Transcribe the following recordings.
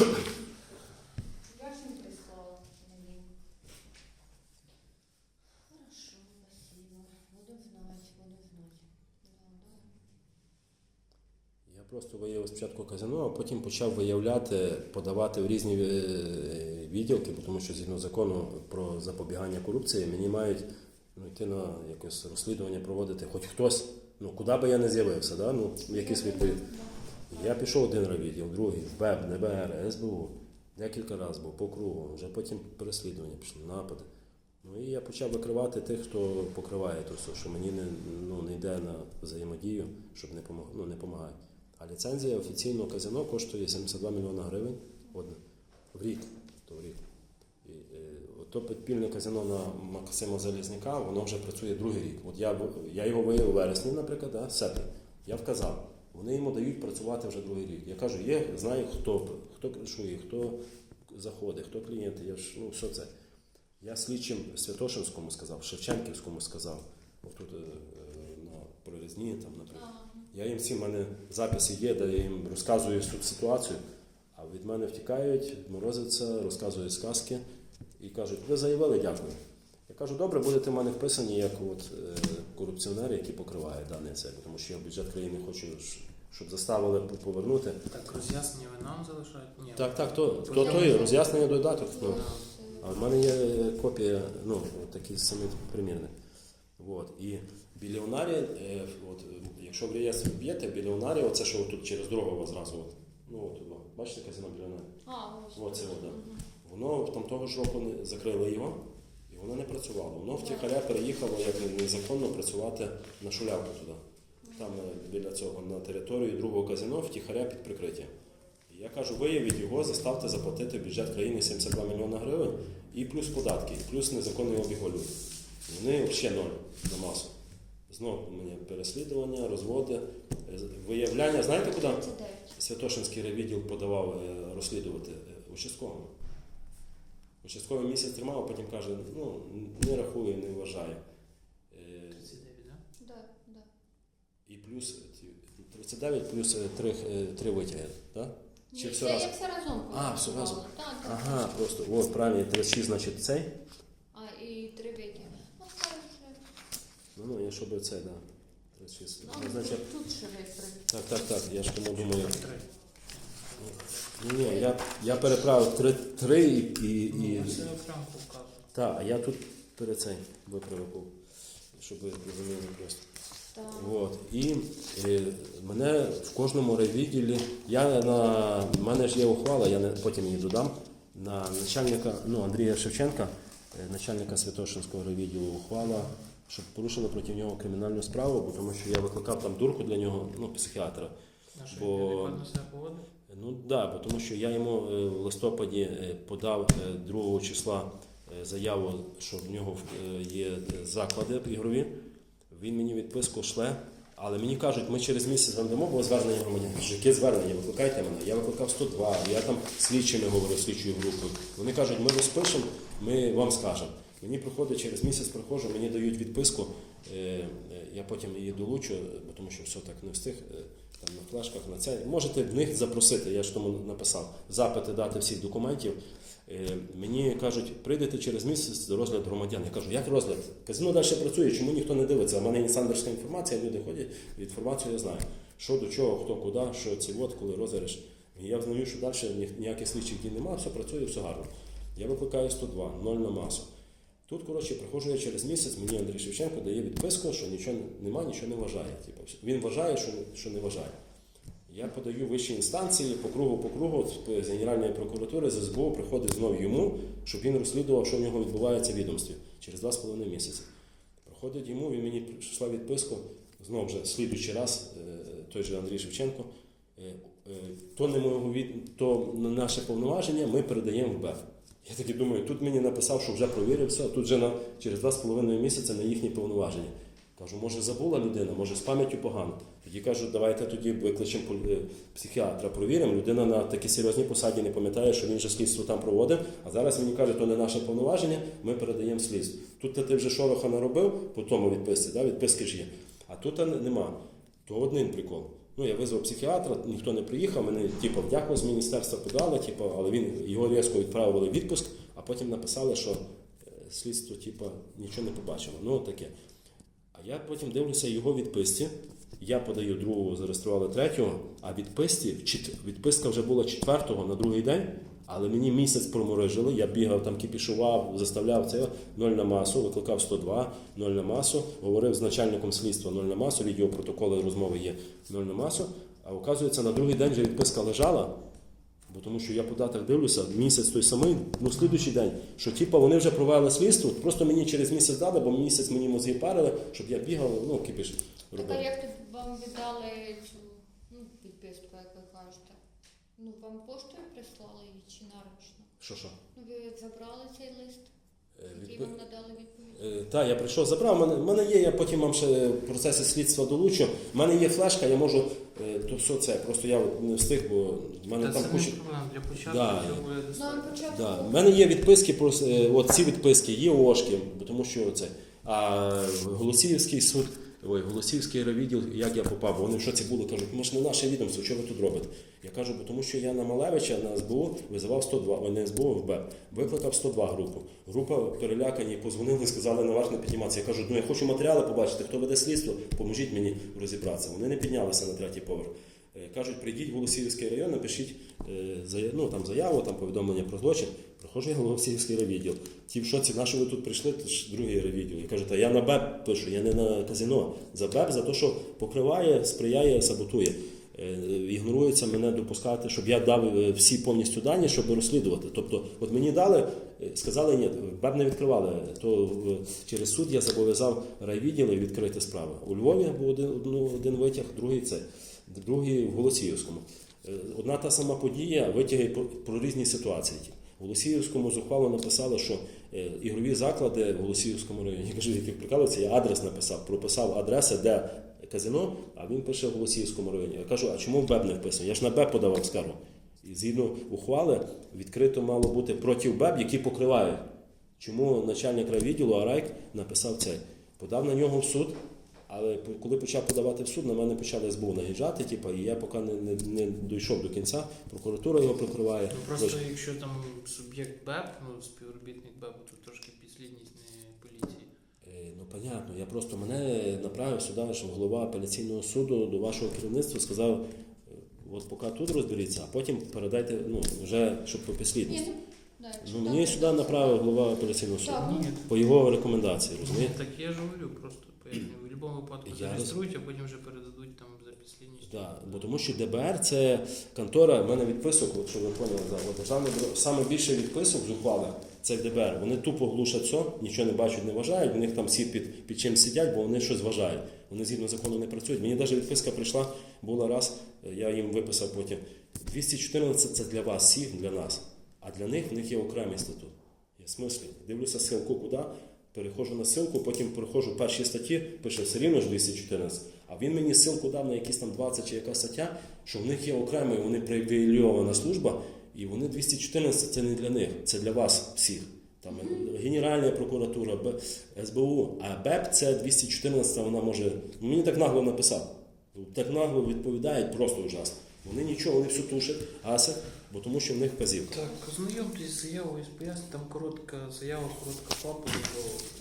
Я. Хорошо, спасибо. Буду знать, буду знать. Я просто виявив спочатку казино, а потім почав виявляти, подавати в різні е, відділки, тому що згідно закону про запобігання корупції мені мають ну, йти на якесь розслідування проводити хоч хтось, ну куди би я не з'явився, да? ну, якийсь відповідь. Я пішов один райвідділ, другий, в БЕБ, ДБР, СБУ. Декілька разів був по кругу, вже потім переслідування пішли, напади. Ну і я почав викривати тих, хто покриває то все, що мені не, ну, не йде на взаємодію, щоб не помог, ну, не допомагає. А ліцензія офіційного казино коштує 72 мільйона гривень одне в рік. То в рік. І, е, от то підпільне казино на Максима Залізняка, воно вже працює другий рік. От я, я його виявив у вересні, наприклад, да, серпень. Я вказав. Вони йому дають працювати вже другий рік. Я кажу, є, знаю, хто, хто кришує, хто заходить, хто клієнти, я ж, ну, все це. Я слідчим Святошинському сказав, Шевченківському сказав, отут е, е, на прорізні, там, наприклад. Я їм всі, в мене записи є, де я їм розказую тут ситуацію, а від мене втікають, морозяться, розказують сказки і кажуть, ви заявили, дякую. Я кажу, добре, будете в мене вписані як от, е, корупціонери, які покривають даний це, тому що я в бюджет країни хочу, щоб заставили повернути. Так, роз'яснення ви нам залишаєте? Ні. Так, так, то, то, то є роз'яснення додаток. Ну. А в мене є копія, ну, такі самі примірник. От. І біліонарі, е, от, якщо в реєстр вб'єте, біліонарі, оце що тут через дорогу у вас зразу. От, ну, от, о, бачите казино біліонарі? А. Оце от, да. Мгм. Воно там того ж року не- закрили його, і воно не працювало. Воно втіхаря переїхало як незаконно працювати на шулявку туди. Там е, біля цього на територію другого казино втіхаря під прикриттям. І я кажу, виявіть його, заставте заплатити бюджет країни 72 мільйона гривень і плюс податки, і плюс незаконний обіг валют. Вони взагалі ноль на масу. Знову мені переслідування, розводи, е, виявляння. Знаєте куди? Святошинський райвідділ подавав е, розслідувати участковому. Участковий місяць тримав, а потім каже, ну, не рахує, не вважає. Е, 39, да? Да, да. І плюс 39 плюс е, три, е, три витяги, так? Чи Ні, все це разом? як все разом. А, все разом. Так, так. Ага, просто, от, правильно, 36, значить цей. А, і три віки. Ну, скажеш, Ну, ну, я щоб цей, да. 36. а, Ну, значить, тут ще ви так, так, так, я ж тому думаю. Ні, ні, я, я переправив три, три і, і, і, я все окремо вказую. Так, а я тут перед цей виправив, щоб ви розуміли просто. От. І е, мене в кожному райвідділі, я на в мене ж є ухвала, я не, потім її додам. На начальника ну, Андрія Шевченка, е, начальника Святошинського райвідділу ухвала, щоб порушили проти нього кримінальну справу, бо тому що я викликав там дурку для нього, ну, психіатра. На Бо-? Ну так, да, бо тому що я йому е, в листопаді е, подав е, 2 числа заяву, що в нього є заклади ігрові. Він мені відписку шле, але мені кажуть, ми через місяць вам дамо, бо звернення громадян. Кажу, яке звернення? Викликайте мене. Я викликав 102, я там слідчими говорив, слідчою групою. Вони кажуть, ми розпишемо, ми вам скажемо. Мені приходить через місяць приходжу, мені дають відписку. е, е, Я потім її долучу, тому що все так не встиг. Флешках на це. Можете в них запросити, я ж тому написав, запити дати всіх документів. Е, Мені кажуть, прийдете через місяць до розгляду громадян. Я кажу, як розгляд? Казино далі працює, чому ніхто не дивиться? У мене інсандерська інформація, люди ходять, інформацію я знаю. Що до чого, хто куди, що ці от, коли розіграш. Я взнаю, що далі ніяких слідчих дій немає, все працює, все гарно. Я викликаю 102, 0 на масу. Тут, коротше, приходжу я через місяць, мені Андрій Шевченко дає відписку, що нічого нема, нічого не вважає. Типу, він вважає, що не вважає. Я подаю вищі інстанції по кругу, по кругу з Генеральної прокуратури, з СБУ приходить знову йому, щоб він розслідував, що в нього відбувається в відомстві через 2,5 місяці. Проходить йому, він мені прийшла відписку, знову вже слідуючий раз, е, той же Андрій Шевченко. е, е, То не мого від... то наше повноваження ми передаємо в БЕФ. Я таки думаю, тут мені написав, що вже провірив все, тут вже на, через 2,5 місяця на їхні повноваження. Кажу, може забула людина, може з пам'яттю погано. Тоді кажу, давайте тоді викличемо е, психіатра, провіримо. Людина на такій серйозній посаді не пам'ятає, що він же слідство там проводив. А зараз мені каже, то не наше повноваження, ми передаємо слідство. Тут ти вже шороха наробив по тому відписці, да, відписки ж є. А тут нема. То один прикол. Ну, я визвав психіатра, ніхто не приїхав, мене типу, вдякли з міністерства подали, типу, але він його різко відправили в відпуск, а потім написали, що е, слідство типу, нічого не побачило. Ну, таке. Я потім дивлюся його відписці. Я подаю другого, зареєстрували третього, а відписці, відписка вже була четвертого на другий день, але мені місяць проморожили, я бігав там, кіпішував, заставляв це. Ноль на масу, викликав 102, ноль на масу, говорив з начальником слідства ноль на масу, відеопротоколи розмови є ноль на масу. А оказується, на другий день вже відписка лежала, бо тому що я по датах дивлюся, місяць той самий, ну слідуючий день, що типу, вони вже провели слідство, просто мені через місяць дали, бо місяць мені мозги парили, щоб я бігав, ну кипіш Так, а як тут вам віддали цю ну, підписку, як ви кажете? Ну, вам поштою прислали її чи наручно? Що що? Ну, ви забрали цей лист, Е, вам надали відповідь? Е, Так, я прийшов, забрав. Мене, мене є, я потім вам ще в процесі слідства долучу. У мене є флешка, я можу е, то все це. Просто я от не встиг, бо в мене Та там це куча. Для початку Да. буде Ну, Да. У мене є відписки, про е, от ці відписки, є ОШки, тому що це. А Голосіївський суд, ой, Голосіївський райвідділ, як я попав, вони в шоці були, кажуть, ми ж не наше відомство, що ви тут робите? Я кажу, бо тому що я на Малевича на СБУ визивав 102, ой, не СБУ, в БЕП, викликав 102 групу. Група перелякані, позвонили, сказали, на ваш не підніматися. Я кажу, ну я хочу матеріали побачити, хто веде слідство, поможіть мені розібратися. Вони не піднялися на третій поверх. Е, Кажуть, прийдіть в Голосіївський район, напишіть е, ну, там заяву, там повідомлення про злочин. Приходжу я в Голосіївський райвідділ. Ті в шоці, на що ви тут прийшли, це ж другий райвідділ. Я кажу, та я на БЕП пишу, я не на казино. За БЕП за те, що покриває, сприяє, саботує. Е, Ігнорується мене допускати, щоб я дав е, всі повністю дані, щоб розслідувати. Тобто, от мені дали, е, сказали, ні, БЕП не відкривали. То через суд я зобов'язав райвідділи відкрити справи. У Львові був один, одну- один витяг, другий це, другий в Голосіївському. Одна та сама подія витяги про різні ситуації. В Голосіївському зухвало написали, що е, ігрові заклади в Голосіївському районі, я кажу, які прикалуються, я адрес написав, прописав адреси, де казино, а він пише в Голосіївському районі. Я кажу, а чому в БЕБ не вписано? Я ж на БЕБ подавав скаргу. І згідно ухвали відкрито мало бути проти БЕБ, які покривають. Чому начальник райвідділу Арайк написав це? Подав на нього в суд, але по- коли почав подавати в суд, на мене почали СБУ наїжджати, типу, і я поки не, не, не дійшов до кінця, прокуратура його прикриває. Ну просто якщо там суб'єкт БЕП, ну співробітник БЕП, то трошки підслідність не поліції. Е, Ну, понятно, я просто мене направив сюди, що голова апеляційного суду до вашого керівництва сказав, е, от поки тут розберіться, а потім передайте, ну, вже щоб по Ні, підслідність. ну, да, Ну, мені сюди направив голова апеляційного суду. Так, По його рекомендації, розумієте? так я ж говорю, просто будь-якому випадку Я зареєструють, а потім вже передадуть там за підслідність. Да, бо тому що ДБР це контора, в мене відписок, от, щоб ви поняли, да, от, державне бюро, саме більше відписок з ухвали це в ДБР. Вони тупо глушать все, нічого не бачать, не вважають, у них там всі під, під чим сидять, бо вони щось вважають. Вони згідно закону не працюють. Мені навіть відписка прийшла, була раз, я їм виписав потім. 214 це для вас всіх, для нас. А для них в них є окремий статут. Є смислі. Дивлюся ссылку куди, переходжу на ссылку, потім переходжу перші статті, пише все рівно ж 214. А він мені ссылку дав на якісь там 20 чи яка стаття, що в них є окремий, вони привілейована служба, і вони 214 це не для них, це для вас всіх. Там Генеральна прокуратура, СБУ, а БЕП це 214, вона може. ну, Мені так нагло написав. Так нагло відповідають, просто ужасно. Вони нічого, вони все тушать, гасять, бо тому що в них вказівка. Так, ознайомтесь з заявою, пояснення там коротка заява, коротка папа,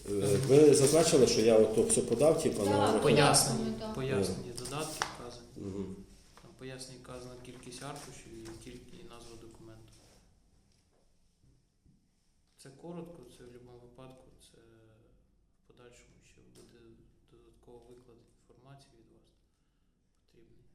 Е, Ви зазначили, що я от то все подав, типа на Пояснення, так. пояснені додатки вказані. Угу. Там пояснення вказана кількість аркушів і тільки назва документу. Це коротко, це в будь-якому випадку, це в подальшому ще буде додатково виклад інформації від вас потрібний.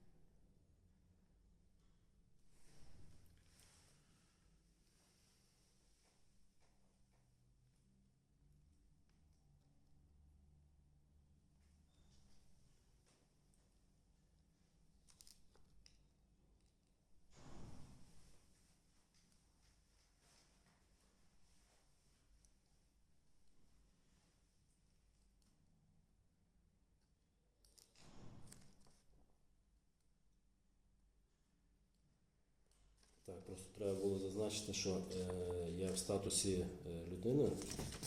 Так, просто треба було зазначити, що е, я в статусі е, людини,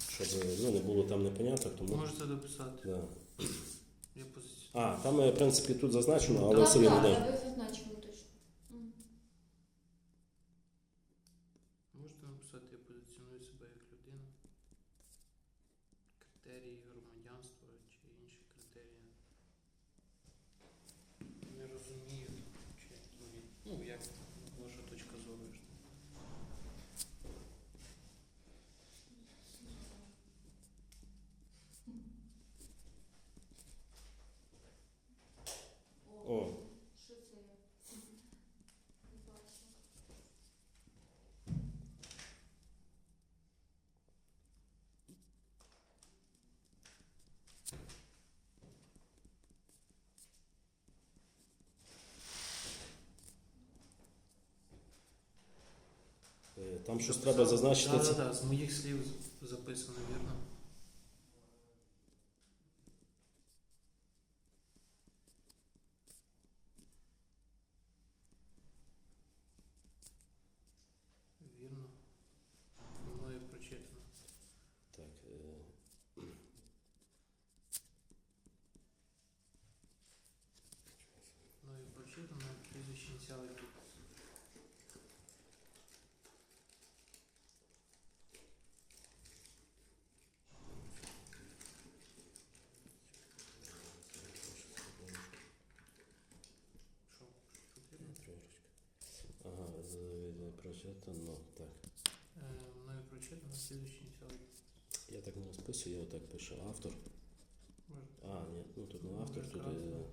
щоб ну, не було там непоняток, тому. Можете дописати. Да. Я позицію. А, там, е, в принципі, тут зазначено, але Так, все рівно так, де. ви зазначили точно. Мгм. Можете написати, я позиціоную себе як людина. Критерії громадянства чи інші критерії. Не розумію, чи ну, як ваша точка зору. ж. О, Що це? Не бачу. е, там щось треба зазначити. Так, так, так, з моїх слів записано. Вірно. Мною прочитано. Так, е, Мною прочитано, прізвище ініціали тут. Що? Що вірно? трошечки. Ага, з- прочитано. Так. Е, Мною прочитано, прізвище ініціали. Я так розписую, я отак пишу автор. А, ні, ну тут не автор, тут. Е?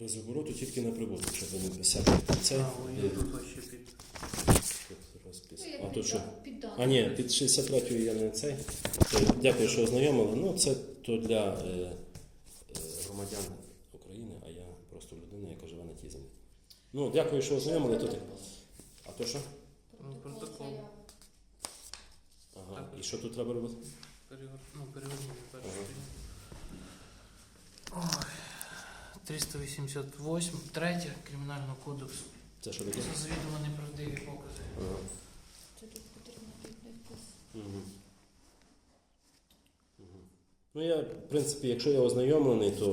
Без обороту тільки на прибуток, щоб не писати. Це А, ой, я тут ось ще під. тут А що? А ні, під 63-ю я не цей. То Дякую, що ознайомили. Ну, це то для е, е, громадян України, а я просто людина, яка живе на тій землі. Ну, дякую, що ознайомили. Тут. А то що? Ну, протокол. Ага. І що тут треба робити? Перегор... Ну, перевернути першу Ага. Ой. 388, третя Кримінального кодексу. Це що таке? За завідомо неправдиві покази. Ага. Ну, я, в принципі, якщо я ознайомлений, то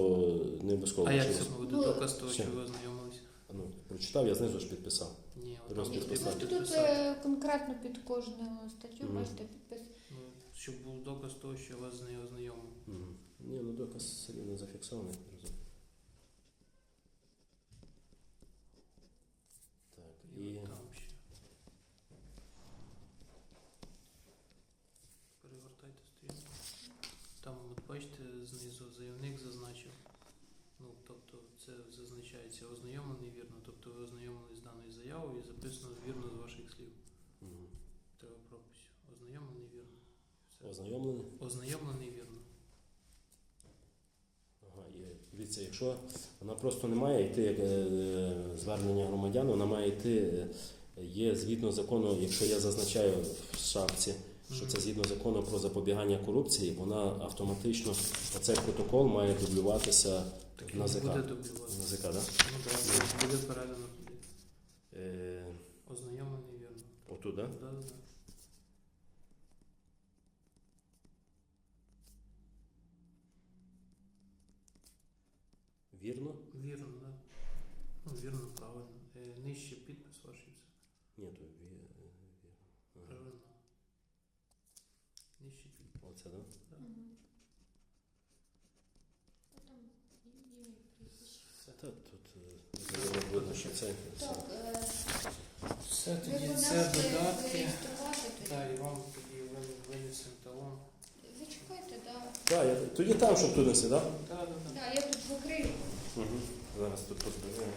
не обов'язково. А як це буде Ну, доказ того, що ви ознайомились? Ну, прочитав, я знизу ж підписав. Ні, от там. Просто тут е, конкретно під кожну статтю Мгм. бачите підпис. Ну, щоб був доказ того, що вас з нею ознайомили. Мгм. Ні, ну доказ собі не зафіксований. Так, І і от там Там, от бачите, знизу заявник зазначив. Ну, тобто це зазначається ознайомлений вірно, тобто ви ознайомились з даною заявою і записано вірно з ваших слів. Мгм. Треба прописів. Ознайомлений вірно. Все. ознайомлений. Ознайомлений вірно. Ага, і дивіться, якщо вона просто не має йти як е, звернення громадян, вона має йти. е, Є згідно закону, якщо я зазначаю в шапці, що це згідно закону про запобігання корупції, вона автоматично оцей протокол має дублюватися Так на ЗК. буде дублювати. НАЗК, так? Ну так, буде передано туди. Е, Ознайомлений вірно. отут, так? Да, да, да. Вірно? Вірно, да. Ну, вірно, правильно. Е, нижче підпис ваш і все. Ні, то ві... е, вірно. Ага. Правильно. Так? Да. Мгм. Там ім'я і прізвище. Та тут е, видно, що це. це. Так, е, Все тоді це додатки. зареєструвати тоді? Так, і вам тоді вин- винесемо талон. Зачекайте, да. Так, я, тоді там, щоб тут неси, так? Так, так, так. Да, я тут закрию. Угу. Зараз тут позберемо.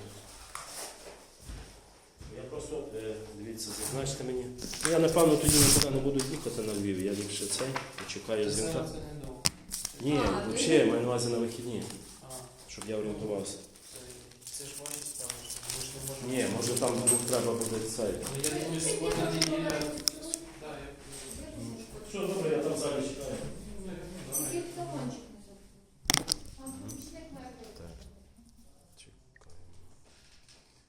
Я просто, е, дивіться, зазначте мені. Ну, я напевно тоді нікуди не буду їхати на Львів, я ліпше цей, почекаю Це дзвінка. Ні, А, взагалі, взагалі, маю на увазі на вихідні, А, щоб я орієнтувався. це, ж ваші справи. Ні, може там треба буде цей. Ну, я думаю, сьогодні неділя.